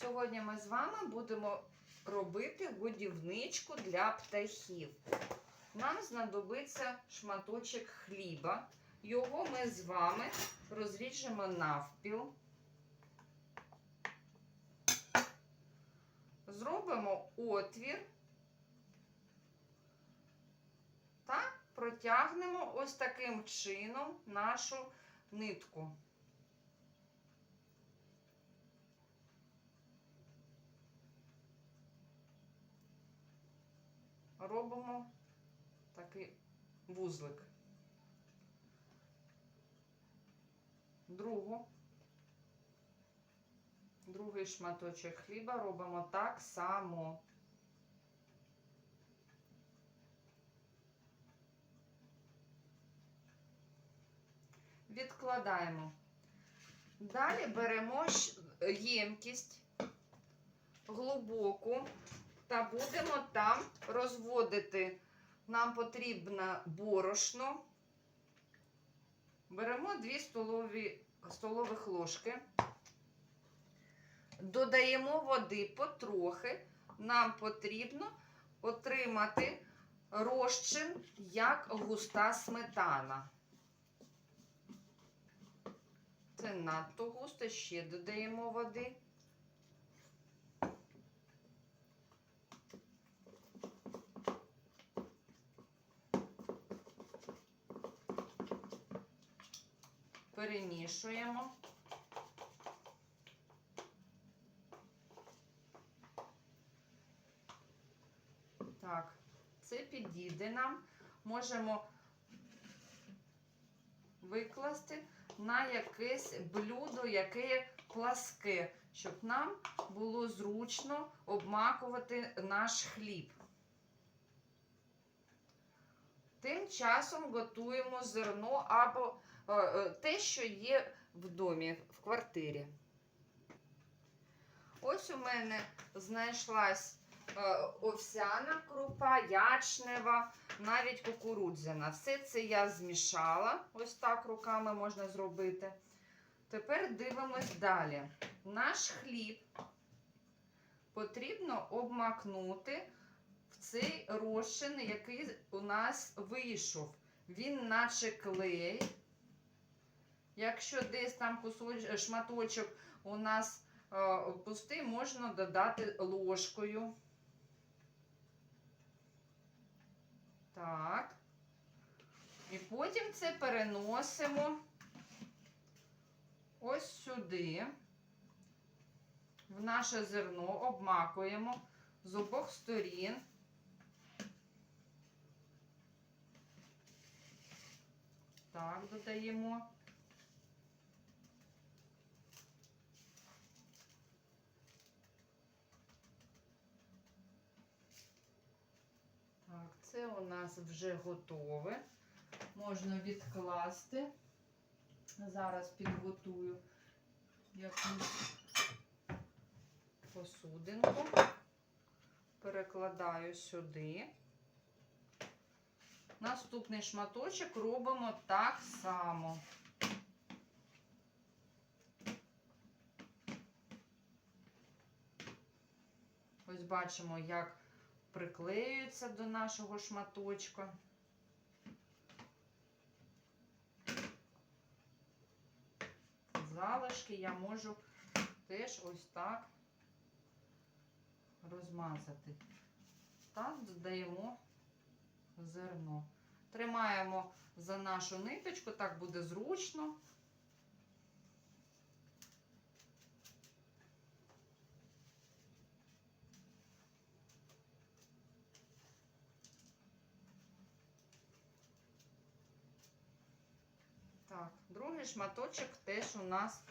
Сьогодні ми з вами будемо робити годівничку для птахів. Нам знадобиться шматочок хліба. Його ми з вами розріжемо навпіл. Зробимо отвір та протягнемо ось таким чином нашу нитку. Робимо такий вузлик. Другу, другий шматочок хліба робимо так само. Відкладаємо. Далі беремо ємкість глибоку та будемо там розводити. Нам потрібно борошно. Беремо 2 столові, столових ложки. Додаємо води потрохи. Нам потрібно отримати розчин, як густа сметана. Це надто густо, ще додаємо води. Перемішуємо. Так, це підійде нам. Можемо викласти на якесь блюдо, яке пласке, щоб нам було зручно обмакувати наш хліб. Тим часом готуємо зерно або те, що є в домі, в квартирі. Ось у мене знайшлась е, овсяна крупа, ячнева, навіть кукурудзяна. Все це я змішала. Ось так руками можна зробити. Тепер дивимось далі. Наш хліб потрібно обмакнути в цей розчин, який у нас вийшов. Він наче клей. Якщо десь там кусоч, шматочок у нас е, пустий, можна додати ложкою. Так. І потім це переносимо ось сюди, в наше зерно, обмакуємо з обох сторін. Так, додаємо. Так, це у нас вже готове. Можна відкласти. Зараз підготую якусь посудинку. Перекладаю сюди. Наступний шматочок робимо так само. Ось бачимо, як приклеюється до нашого шматочка. Залишки я можу теж ось так розмазати. Так, додаємо зерно. Тримаємо за нашу ниточку, так буде зручно. Так, другий шматочок теж у нас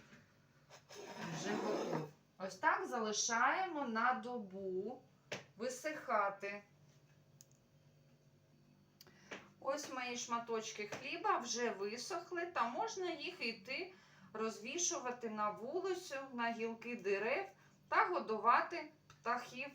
вже готов. Ось так залишаємо на добу висихати. Ось мої шматочки хліба вже висохли, та можна їх йти розвішувати на вулицю, на гілки дерев та годувати птахів